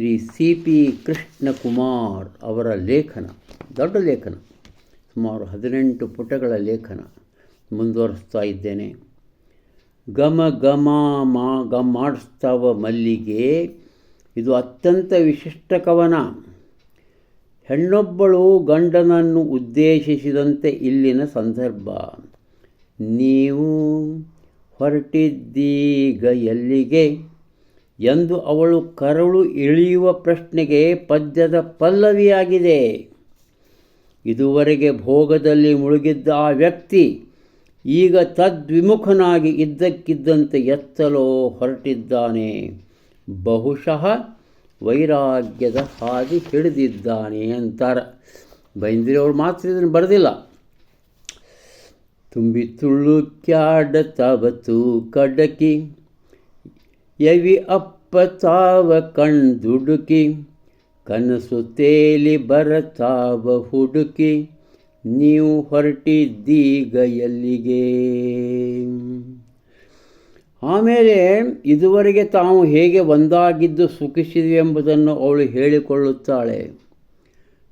Shri C P Krishnakumar ಅವರ ಲೇಖನ, ದೊಡ್ಡ ಲೇಖನ, ಸುಮಾರು ಹದಿನೆಂಟು ಪುಟಗಳ ಲೇಖನ ಮುಂದುವರಿಸ್ತಾ ಇದ್ದೇನೆ. ಗಮ ಗಮ ಮಾ ಗ ಮಲ್ಲಿಗೆ, ಇದು ಅತ್ಯಂತ ವಿಶಿಷ್ಟ ಕವನ. ಹೆಣ್ಣೊಬ್ಬಳು ಗಂಡನನ್ನು ಉದ್ದೇಶಿಸಿದಂತೆ ಇಲ್ಲಿನ ಸಂದರ್ಭ. ನೀವು ಹೊರಟಿದ್ದೀಗ ಎಲ್ಲಿಗೆ? ಎಂದು ಅವಳು ಕರಳು ಇಳಿಯುವ ಪ್ರಶ್ನೆಗೆ ಪದ್ಯದ ಪಲ್ಲವಿಯಾಗಿದೆ. ಇದುವರೆಗೆ ಭೋಗದಲ್ಲಿ ಮುಳುಗಿದ್ದ ಆ ವ್ಯಕ್ತಿ ಈಗ ತದ್ವಿಮುಖನಾಗಿ ಇದ್ದಕ್ಕಿದ್ದಂತೆ ಎತ್ತಲೋ ಹೊರಟಿದ್ದಾನೆ. ಬಹುಶಃ ವೈರಾಗ್ಯದ ಹಾದಿ ಹಿಡಿದಿದ್ದಾನೆ ಅಂತಾರೆ. ಬೈಂದ್ರಿಯವ್ರು ಮಾತ್ರ ಇದನ್ನು ಬರೆದಿಲ್ಲ. ತುಂಬಿ ತುಳ್ಳು ಕ್ಯಾಡ ತವತು ಕಡಕಿ ಯವಿ ಅಪ್ಪ ತಾವ ಕಣ್ದುಡುಕಿ, ಕನಸು ತೇಲಿ ಬರತಾವ ಹುಡುಕಿ, ನೀವು ಹೊರಟಿದ್ದೀಗ ಎಲ್ಲಿಗೆ? ಆಮೇಲೆ ಇದುವರೆಗೆ ತಾವು ಹೇಗೆ ಒಂದಾಗಿದ್ದು ಸುಖಿಸಿದ್ವಿ ಎಂಬುದನ್ನು ಅವಳು ಹೇಳಿಕೊಳ್ಳುತ್ತಾಳೆ.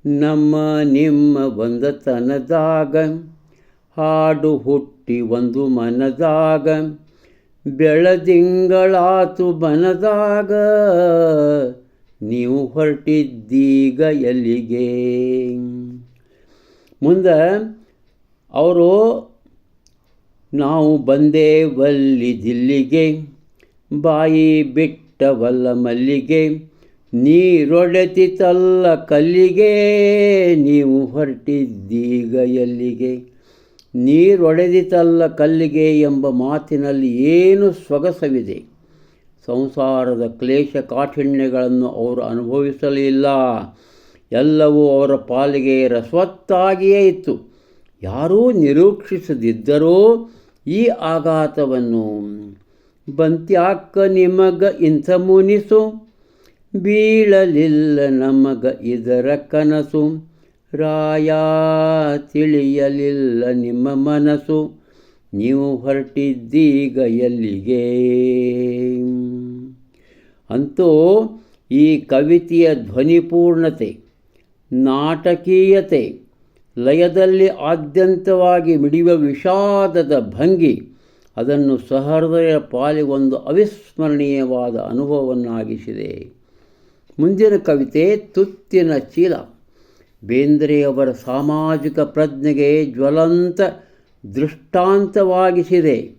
ನಮ್ಮ ನಿಮ್ಮ ಒಂದತನದಾಗ ಹಾಡು ಹುಟ್ಟಿ ಒಂದು ಮನದಾಗ ಬೆಳದಿಂಗಳಾತು ಬನದಾಗ ನೀವು ಹೊರಟಿದ್ದೀಗ ಎಲ್ಲಿಗೆ? ಮುಂದೆ ಅವರು, ನಾವು ಬಂದೇವಲ್ಲಿ ದಿಲ್ಲಿಗೆ, ಬಾಯಿ ಬಿಟ್ಟವಲ್ಲ ಮಲ್ಲಿಗೆ ನೀರೊಡೆತಿತಲ್ಲ ಕಲ್ಲಿಗೆ, ನೀವು ಹೊರಟಿದ್ದೀಗ ಎಲ್ಲಿಗೆ? ನೀರೊಡೆದಿತಲ್ಲ ಕಲ್ಲಿಗೆ ಎಂಬ ಮಾತಿನಲ್ಲಿ ಏನು ಸೊಗಸವಿದೆ ಸಂಸಾರದ ಕ್ಲೇಶ ಕಾಠಿಣ್ಯಗಳನ್ನು ಅವರು ಅನುಭವಿಸಲಿಲ್ಲ. ಎಲ್ಲವೂ ಅವರ ಪಾಲಿಗೆ ರಸ್ವತ್ತಾಗಿಯೇ ಇತ್ತು. ಯಾರೂ ನಿರೀಕ್ಷಿಸದಿದ್ದರೂ ಈ ಆಘಾತವನ್ನು ಬಂತ್ಯಾಕ್ಕ ನಿಮಗ ಇಂಥ ಮುನಿಸು? ಬೀಳಲಿಲ್ಲ ನಮಗ ಇದರ ಕನಸು. ರಾಯ ತಿಳಿಯಲಿಲ್ಲ ನಿಮ್ಮ ಮನಸ್ಸು. ನೀವು ಹೊರಟಿದ್ದೀಗ ಎಲ್ಲಿಗೆ ಅಂತೂ ಈ ಕವಿತೆಯ ಧ್ವನಿಪೂರ್ಣತೆ, ನಾಟಕೀಯತೆ, ಲಯದಲ್ಲಿ ಆದ್ಯಂತವಾಗಿ ಮಿಡಿಯುವ ವಿಷಾದದ ಭಂಗಿ, ಅದನ್ನು ಸಹೃದಯ ಪಾಲಿಗೊಂದು ಅವಿಸ್ಮರಣೀಯವಾದ ಅನುಭವವನ್ನಾಗಿಸಿದೆ. ಮುಂದಿನ ಕವಿತೆ ತುತ್ತಿನ ಚೀಲ. ಬೇಂದ್ರೆಯವರ ಸಾಮಾಜಿಕ ಪ್ರಜ್ಞೆಗೆ ಜ್ವಲಂತ ದೃಷ್ಟಾಂತವಾಗಿಸಿದೆ.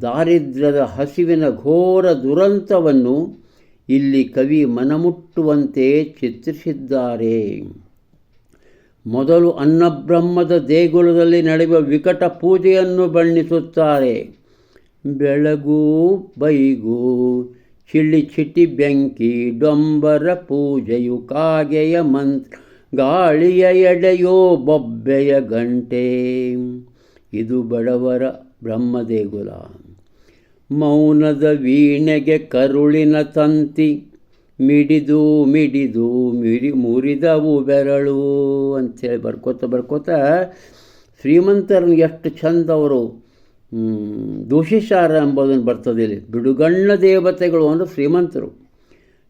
ದಾರಿದ್ರ್ಯದ ಹಸಿವಿನ ಘೋರ ದುರಂತವನ್ನು ಇಲ್ಲಿ ಕವಿ ಮನಮುಟ್ಟುವಂತೆ ಚಿತ್ರಿಸಿದ್ದಾರೆ. ಮೊದಲು ಅನ್ನಬ್ರಹ್ಮದ ದೇಗುಲದಲ್ಲಿ ನಡೆಯುವ ವಿಕಟ ಪೂಜೆಯನ್ನು ಬಣ್ಣಿಸುತ್ತಾರೆ. ಬೆಳಗೂ, ಬೈಗೂ, ಚಿಳ್ಳಿ ಚಿಟಿ ಬೆಂಕಿ, ಡೊಂಬರ ಪೂಜೆಯು ಕಾಗೆಯ ಮಂತ್ರ. ಗಾಳಿಯ ಎಡೆಯೋ ಬೊಬ್ಬೆಯ ಗಂಟೆ. ಇದು ಬಡವರ ಬ್ರಹ್ಮದೇಗುಲ ಮೌನದ ವೀಣೆಗೆ ಕರುಳಿನ ತಂತಿ. ಮಿಡಿದು ಮಿಡಿದು ಮಿಡಿ ಮುರಿದವು ಬೆರಳು ಅಂಥೇಳಿ ಬರ್ಕೋತ ಬರ್ಕೋತ ಶ್ರೀಮಂತರನ್ನು ಎಷ್ಟು ಚಂದ ಅವರು ದೂಷಿಸಾರ ಎಂಬುದನ್ನು ಬರ್ತದೆ ಇಲ್ಲಿ. ಬಿಡುಗಣ್ಣ ದೇವತೆಗಳು ಅಂದರೆ ಶ್ರೀಮಂತರು.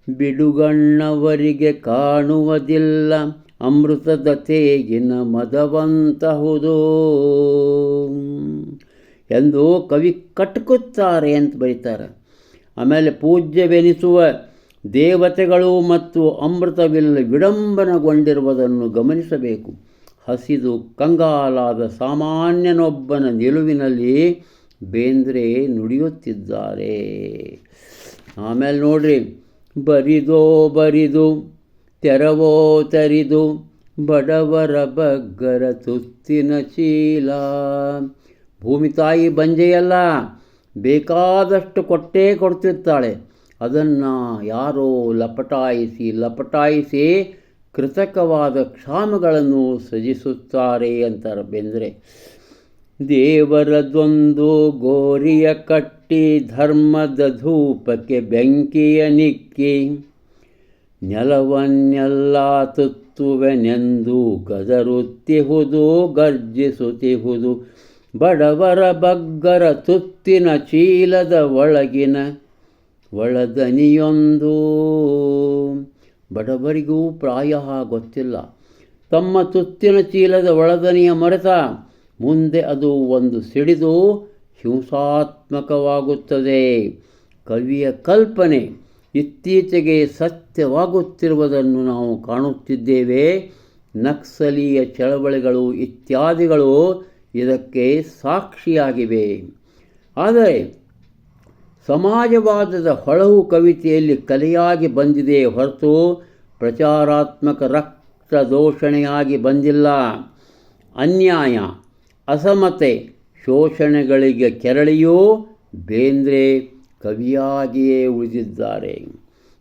ಬಿಡುಗಣ್ಣವರಿಗೆ ಕಾಣುವುದಿಲ್ಲ. ಅಮೃತದ ತೇಗಿನ ಮದವಂತಹುದು. ಎಂದು ಕವಿ ಕಟ್ಕುತ್ತಾರೆ ಅಂತ ಬರೀತಾರೆ. ಆಮೇಲೆ ಪೂಜ್ಯವೆನಿಸುವ ದೇವತೆಗಳು ಮತ್ತು ಅಮೃತವಿಲ್ಲ ವಿಡಂಬನಗೊಂಡಿರುವುದನ್ನು ಗಮನಿಸಬೇಕು. ಹಸಿದು ಕಂಗಾಲಾದ ಸಾಮಾನ್ಯನೊಬ್ಬನ ನಿಲುವಿನಲ್ಲಿ ಬೇಂದ್ರೆ ನುಡಿಯುತ್ತಿದ್ದಾರೆ. ಆಮೇಲೆ ನೋಡ್ರಿ, ಬರಿದೋ ಬರಿದು ತೆರವೋ ತರಿದು ಬಡವರ ಬಗ್ಗರ ತುತ್ತಿನ ಚೀಲ. ಭೂಮಿ ತಾಯಿ ಬಂಜೆಯಲ್ಲ, ಬೇಕಾದಷ್ಟು ಕೊಟ್ಟೇ ಕೊಡ್ತಿರ್ತಾಳೆ. ಅದನ್ನು ಯಾರೋ ಲಪಟಾಯಿಸಿ ಲಪಟಾಯಿಸಿ ಕೃತಕವಾದ ಕ್ಷಾಮಗಳನ್ನು ಸೃಜಿಸುತ್ತಾರೆ ಅಂತಾರೆ ಬೆಂದರೆ. ದೇವರದೊಂದು ಗೋರಿಯ ಕಟ್ಟಿ, ಧರ್ಮದ ಧೂಪಕ್ಕೆ ಬೆಂಕಿಯ ನಿಕ್ಕಿ. ನೆಲವನ್ನೆಲ್ಲ ತುತ್ತುವೆನೆಂದು ಕದರುತ್ತಿಹುದು, ಗರ್ಜಿಸುತ್ತಿಹುದು. ಬಡವರ ಬಗ್ಗರ ತುತ್ತಿನ ಚೀಲದ ಒಳಗಿನ ಒಳದನಿಯೊಂದು. ಬಡವರಿಗೂ ಪ್ರಾಯ ಗೊತ್ತಿಲ್ಲ. ತಮ್ಮ ತುತ್ತಿನ ಚೀಲದ ಒಳದನಿಯ ಮರೆತ ಮುಂದೆ ಅದು ಒಂದು ಸಿಡಿದು ಹಿಂಸಾತ್ಮಕವಾಗುತ್ತದೆ. ಕವಿಯ ಕಲ್ಪನೆ ಇತ್ತೀಚೆಗೆ ಸತ್ಯವಾಗುತ್ತಿರುವುದನ್ನು ನಾವು ಕಾಣುತ್ತಿದ್ದೇವೆ. ನಕ್ಸಲೀಯ ಚಳವಳಿಗಳು ಇತ್ಯಾದಿಗಳು ಇದಕ್ಕೆ ಸಾಕ್ಷಿಯಾಗಿವೆ. ಆದರೆ ಸಮಾಜವಾದದ ಹೊಳವು ಕವಿತೆಯಲ್ಲಿ ಕಲೆಯಾಗಿ ಬಂದಿದೆ ಹೊರತು ಪ್ರಚಾರಾತ್ಮಕ ರಕ್ತ ದೋಷಣೆಯಾಗಿ ಬಂದಿಲ್ಲ. ಅನ್ಯಾಯ, ಅಸಮತೆ, ಶೋಷಣೆಗಳಿಗೆ ಕೆರಳಿಯೂ ಬೇಂದ್ರೆ ಕವಿಯಾಗಿಯೇ ಉಳಿದಿದ್ದಾರೆ.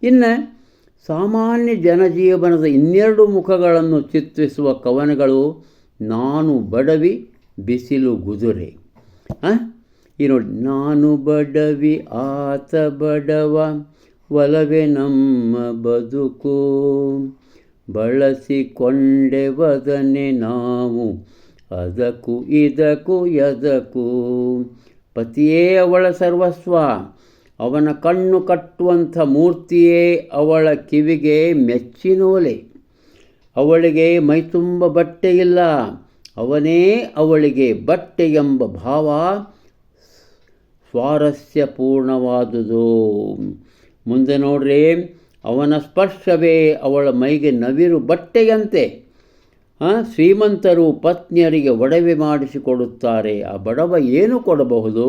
ಇನ್ನು ಸಾಮಾನ್ಯ ಜನಜೀವನದ ಇನ್ನೆರಡು ಮುಖಗಳನ್ನು ಚಿತ್ರಿಸುವ ಕವನಗಳು ನಾನು ಬಡವಿ, ಬಿಸಿಲು ಗುದುರೆ. ಈ ನೋಡಿ, ನಾನು ಬಡವಿ, ಆತ ಬಡವ, ಒಲವೆ ನಮ್ಮ ಬದುಕು. ಬಳಸಿಕೊಂಡೆವದನೆ ನಾವು, ಅದಕ್ಕೂ ಇದಕ್ಕೂ ಎದಕ್ಕೂ ಪತಿಯೇ ಅವಳ ಸರ್ವಸ್ವ. ಅವನ ಕಣ್ಣು ಕಟ್ಟುವಂಥ ಮೂರ್ತಿಯೇ ಅವಳ ಕಿವಿಗೆ ಮೆಚ್ಚಿನೋಲೆ. ಅವಳಿಗೆ ಮೈತುಂಬ ಬಟ್ಟೆ ಇಲ್ಲ. ಅವನೇ ಅವಳಿಗೆ ಬಟ್ಟೆ ಎಂಬ ಭಾವ ಸ್ವಾರಸ್ಯಪೂರ್ಣವಾದುದು. ಮುಂದೆ ನೋಡ್ರಿ, ಅವನ ಸ್ಪರ್ಶವೇ ಅವಳ ಮೈಗೆ ನವಿರು ಬಟ್ಟೆಯಂತೆ. ಶ್ರೀಮಂತರು ಪತ್ನಿಯರಿಗೆ ಒಡವೆ ಮಾಡಿಸಿಕೊಡುತ್ತಾರೆ. ಆ ಬಡವ ಏನು ಕೊಡಬಹುದು?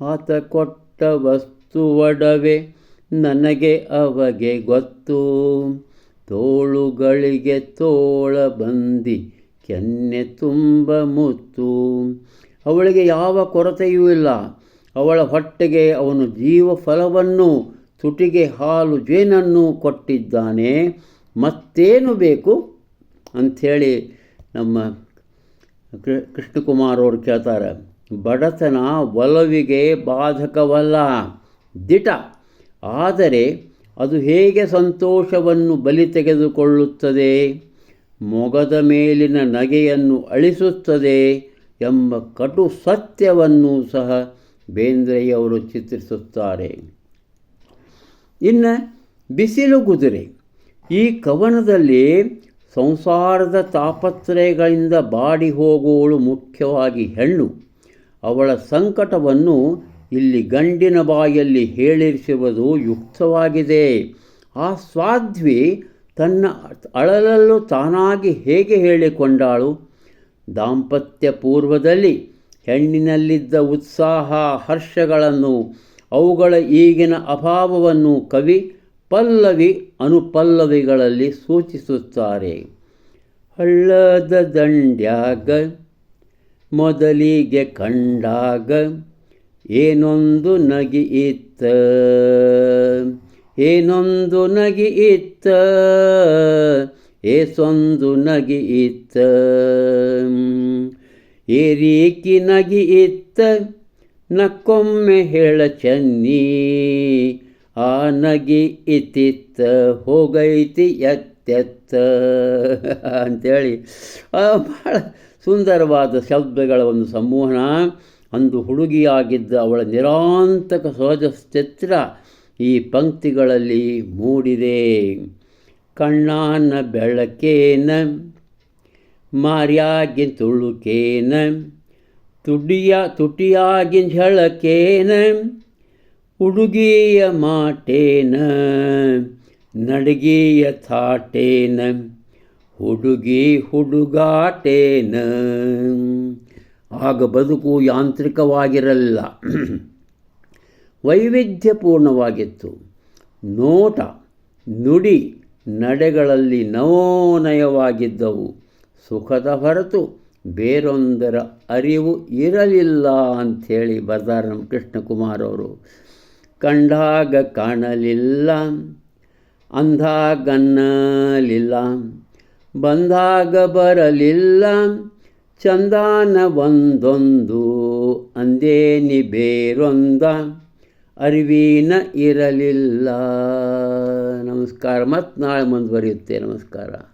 ಆತ ಕೊಟ್ಟ ವಸ್ತು ಒಡವೆ ನನಗೆ ಅವಗೆ ಗೊತ್ತು. ತೋಳುಗಳಿಗೆ ತೋಳ ಬಂದಿ, ಕೆನ್ನೆ ತುಂಬ ಮುತ್ತು. ಅವಳಿಗೆ ಯಾವ ಕೊರತೆಯೂ ಇಲ್ಲ. ಅವಳ ಹೊಟ್ಟೆಗೆ ಅವನು ಜೀವ ಫಲವನ್ನು ತುಟಿಗೆ ಹಾಲು ಜೇನನ್ನು ಕೊಟ್ಟಿದ್ದಾನೆ. ಮತ್ತೇನು ಬೇಕು? ಅಂಥೇಳಿ ನಮ್ಮ ಕೃಷ್ಣಕುಮಾರ್ ಅವರು ಕೇಳ್ತಾರೆ. ಬಡತನ ಒಲವಿಗೆ ಬಾಧಕವಲ್ಲ. ದಿಟ. ಆದರೆ ಅದು ಹೇಗೆ ಸಂತೋಷವನ್ನು ಬಲಿ ತೆಗೆದುಕೊಳ್ಳುತ್ತದೆ? ಮೊಗದ ಮೇಲಿನ ನಗೆಯನ್ನು ಅಳಿಸುತ್ತದೆ ಎಂಬ ಕಟು ಸತ್ಯವನ್ನು ಸಹ ಬೇಂದ್ರೆಯವರು ಚಿತ್ರಿಸುತ್ತಾರೆ. ಇನ್ನು ಬಿಸಿಲು ಕುದುರೆ. ಈ ಕವನದಲ್ಲಿ ಸಂಸಾರದ ತಾಪತ್ರಯಗಳಿಂದ ಬಾಡಿ ಹೋಗುವಳು ಮುಖ್ಯವಾಗಿ ಹೆಣ್ಣು. ಅವಳ ಸಂಕಟವನ್ನು ಇಲ್ಲಿ ಗಂಡಿನ ಬಾಯಲ್ಲಿ ಹೇಳಿರಿಸುವುದು ಯುಕ್ತವಾಗಿದೆ. ಆ ಸ್ವಾಧ್ವಿ ತನ್ನ ಅಳಲಲ್ಲೂ ತಾನಾಗಿ ಹೇಗೆ ಹೇಳಿಕೊಂಡಾಳು? ದಾಂಪತ್ಯ ಪೂರ್ವದಲ್ಲಿ ಹೆಣ್ಣಿನಲ್ಲಿದ್ದ ಉತ್ಸಾಹ, ಹರ್ಷಗಳನ್ನು, ಅವುಗಳ ಈಗಿನ ಅಭಾವವನ್ನು ಕವಿ ಪಲ್ಲವಿ ಅನುಪಲ್ಲವಿಗಳಲ್ಲಿ ಸೂಚಿಸುತ್ತಾರೆ. ಹಳ್ಳದ ದಂಡ್ಯಾಗ, ಮೊದಲಿಗೆ ಕಂಡಾಗ ಏನೊಂದು ನಗಿ ಇತ್ತ, ಏನೊಂದು ನಗಿ ಇತ್ತ, ಏಸೊಂದು ನಗಿ ಇತ್ತ. ಏರೀಕಿ ನಗಿ ಇತ್ತ, ನಕ್ಕೊಮ್ಮೆ ಹೇಳ ಚನ್ನಿ, ಆ ನಗಿ ಇತ್ತಿತ್ತ, ಹೋಗೈತಿ ಎತ್ತೆತ್ತ. ಅಂಥೇಳಿ ಭಾಳ ಸುಂದರವಾದ ಶಬ್ದಗಳ ಒಂದು ಸಂಮೋಹನ ಅಂದು ಹುಡುಗಿಯಾಗಿದ್ದ ಅವಳ ನಿರಾಂತಕ ಸಹಜ ಚಿತ್ರ ಈ ಪಂಕ್ತಿಗಳಲ್ಲಿ ಮೂಡಿದೆ. ಕಣ್ಣಾನ ಬೆಳಕೇನ, ಮಾರ್ಯಾಗಿನ ತುಳುಕೇನ, ತುಡಿಯ ತುಟಿಯಾಗಿನ ಝಳಕೇನ ಹುಡುಗಿಯ ಮಾಟೇನ, ನಡಗಿಯ ಥಾಟೇನ, ಹುಡುಗಿ ಹುಡುಗಾಟೇನ. ಆಗ ಬದುಕು ಯಾಂತ್ರಿಕವಾಗಿರಲಿಲ್ಲ. ವೈವಿಧ್ಯಪೂರ್ಣವಾಗಿತ್ತು. ನೋಟ, ನುಡಿ, ನಡೆಗಳಲ್ಲಿ ನವೋನಯವಾಗಿದ್ದವು. ಸುಖದ ಹೊರತು ಬೇರೊಂದರ ಅರಿವು ಇರಲಿಲ್ಲ ಅಂಥೇಳಿ ಬರ್ತಾರೆ ನಮ್ಮ ಕೃಷ್ಣಕುಮಾರ್ ಅವರು. ಕಂಡಾಗ ಕಾಣಲಿಲ್ಲ ಅಂದಾಗನ್ನಲಿಲ್ಲ ಬಂದಾಗ ಬರಲಿಲ್ಲ ಚಂದಾನ ಒಂದೊಂದು ಅಂದೇನಿ ಬೇರೊಂದ ಅರಿವಿನ ಇರಲಿಲ್ಲ. ನಮಸ್ಕಾರ. ಮತ್ತು ನಾಳೆ ಮುಂದುವರಿಯುತ್ತೆ ನಮಸ್ಕಾರ.